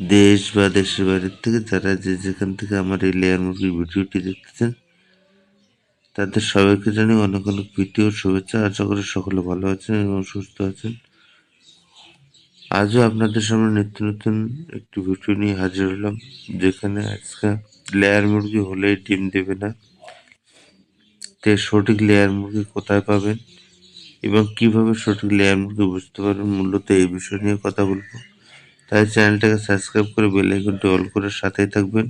দেশ বা দেশের বাইরের থেকে যারা যে যেখান থেকে আমার এই লেয়ার মুরগির ভিডিওটি দেখতেছেন, তাদের সবাইকে জানি অনেক অনেক ভিডিও শুভেচ্ছা। আশা করি সকলে ভালো আছেন এবং সুস্থ আছেন। আজও আপনাদের সামনে নিত্য নতুন একটি ভিডিও নিয়ে হাজির হলাম, যেখানে আজকে লেয়ার মুরগি হলেই ডিম দেবে না। তে সঠিক লেয়ার মুরগি কোথায় পাবেন এবং কীভাবে সঠিক লেয়ার মুরগি বুঝতে পারবেন, মূলত এই বিষয় নিয়ে কথা বলব। তাই চ্যানেলটাকে সাবস্ক্রাইব করে বেল আইকনটি অল করে সাথেই থাকবেন।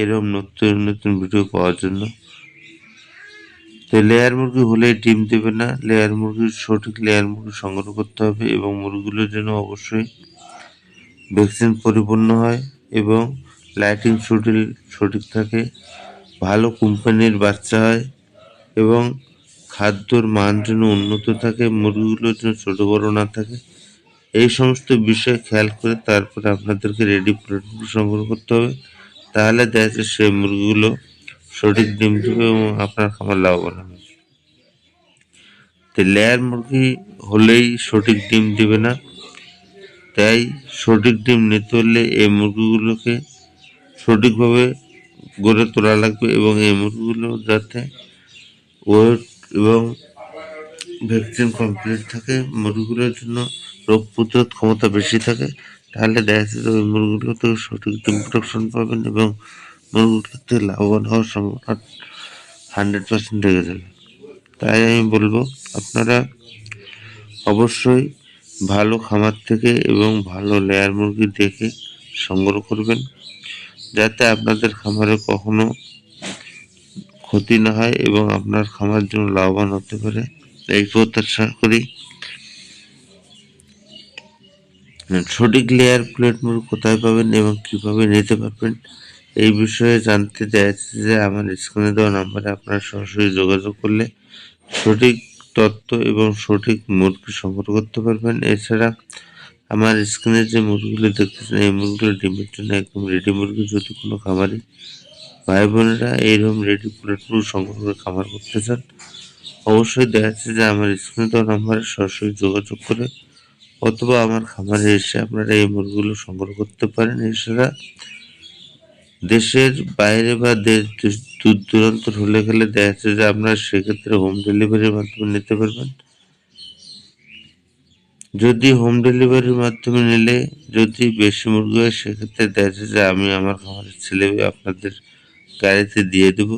এরকম নতুন নতুন ভিডিও পাওয়ার জন্য। তো লেয়ার মুরগি হলেই ডিম দেবে না। লেয়ার মুরগির সঠিক লেয়ার মুরগি সংগ্রহ করতে হবে এবং মুরগিগুলোর জন্য অবশ্যই ভ্যাকসিন পরিপূর্ণ হয় এবং লাইটিং শুটিল সঠিক থাকে, ভালো কোম্পানির বাচ্চা হয় এবং খাদ্যর মান যেন উন্নত থাকে মুরগিগুলোর যেন ছোটো বড়ো না থাকে। এই সমস্ত বিষয় খেয়াল করে তারপরে আপনাদেরকে রেডি প্রোডাক্ট সংগ্রহ করতে হবে। তাহলে দেখা যাচ্ছে সেই মুরগিগুলো সঠিক ডিম দেবে এবং আপনার খামার লাভবান হবে। তো লেয়ার মুরগি হলেই সঠিক ডিম দেবে না। তাই সঠিক ডিম নিতে হলে এই মুরগিগুলোকে সঠিকভাবে গড়ে তোলা লাগবে এবং এই মুরগিগুলো যাতে ওয়েট এবং ভ্যাকসিন কমপ্লিট থাকে মুরগিগুলোর জন্য রোগ প্রতিরোধ ক্ষমতা বেশি থাকে, তাহলে দেখা ওই মুরগিগুলো থেকে সঠিক ডিম প্রোডাকশন পাবেন এবং মুরগিগুলোর থেকে লাভবান হওয়ার সম্ভাবনা হান্ড্রেড পার্সেন্ট লেগে যাবে। তাই আমি বলব, আপনারা অবশ্যই ভালো খামার থেকে এবং ভালো লেয়ার মুরগি দেখে সংগ্রহ করবেন, যাতে আপনাদের খামারে কখনো ক্ষতি না হয় এবং আপনার খামার জন্য লাভবান হতে পারে। এই প্রত্যাশা করি। সঠিক লেয়ার প্লেট মুরগি কোথায় পাবেন এবং কীভাবে নিতে পারবেন, এই বিষয়ে জানতে চাইছি যে আমার স্ক্রিনে দেওয়া নাম্বারে আপনারা সরাসরি যোগাযোগ করলে সঠিক তথ্য এবং সঠিক মুরগি সংগ্রহ করতে পারবেন। এছাড়া আমার স্ক্রিনে যে মুরগিগুলো দেখতেছেন, এই মুরগিগুলো ডিমের জন্য একদম রেডি মুরগি। যদি কোনো খামারে ভাই বোনেরা এইরকম রেডি প্লেটগুলো সংগ্রহ করে খামার করতে চান, অবশ্যই দেখা যাচ্ছে যে আমার স্ক্রিনে দেওয়া নাম্বারে সরাসরি যোগাযোগ করে অথবা আমার খামারে এসে আপনারা এই মুরগিগুলো সংগ্রহ করতে পারেন এছাড়া দেশের বাইরে বা দেশ দূর দূরান্ত হলে গেলে দেখা যাচ্ছে যে আপনারা সেক্ষেত্রে হোম ডেলিভারির মাধ্যমে নিতে পারবেন। যদি হোম ডেলিভারির মাধ্যমে নিলে, যদি বেশি মুরগি হয়, সেক্ষেত্রে দেখা যাচ্ছে যে আমি আমার খামারের ছেলে আপনাদের গাড়িতে দিয়ে দেব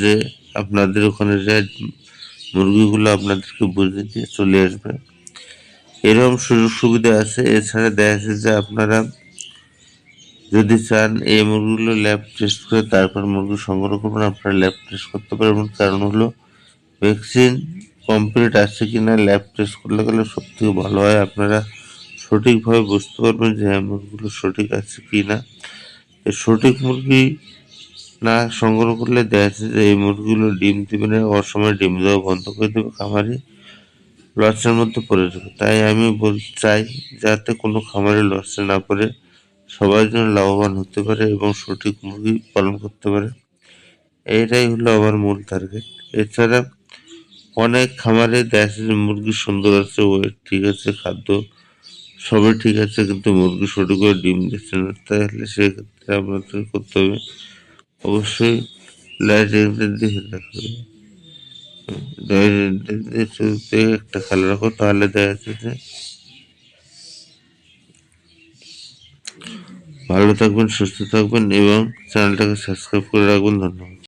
যে আপনাদের ওখানে যায় মুরগিগুলো আপনাদেরকে বুঝে দিয়ে চলে আসবে। এরকম সুযোগ সুবিধা আছে। এছাড়া দেখা যাচ্ছে যে আপনারা যদি চান এই মুরগিগুলো ল্যাব টেস্ট করে তারপর মুরগি সংগ্রহ করবেন, আপনারা ল্যাব টেস্ট করতে পারবেন। কারণ হলো ভ্যাকসিন কমপ্লিট আছে কি না ল্যাব টেস্ট করলে গেলে সব থেকে ভালো হয়। আপনারা সঠিকভাবে বুঝতে পারবেন যে হ্যাঁ মুরগিগুলো সঠিক আছে কি না সঠিক মুরগি না সংগ্রহ করলে দেখা যাচ্ছে যে এই মুরগিগুলো ডিম দেবে না, অসময় ডিম দেওয়া বন্ধ করে দেবে খামারে। লসের মধ্যে পড়ে যাবে। তাই আমি বলতে চাই যাতে কোনো খামারে লসে না পড়ে সবাই যেন লাভবান হতে পারে এবং সঠিক মুরগি পালন করতে পারে। এইটাই হলো আমার মূল টার্গেট এছাড়া অনেক খামারে যে মুরগি সুন্দর আছে ওয়েট ঠিক আছে, খাদ্য সবই ঠিক আছে, কিন্তু মুরগি সঠিক করে ডিম দিচ্ছে না। তাহলে সেক্ষেত্রে আপনাদের করতে হবে অবশ্যই লাইট দেখে রাখতে হবে একটা খেলা রাখো, তাহলে দেখা যাচ্ছে যে ভালো থাকবেন, সুস্থ থাকবেন এবং চ্যানেলটাকে সাবস্ক্রাইব করে রাখবেন, ধন্যবাদ।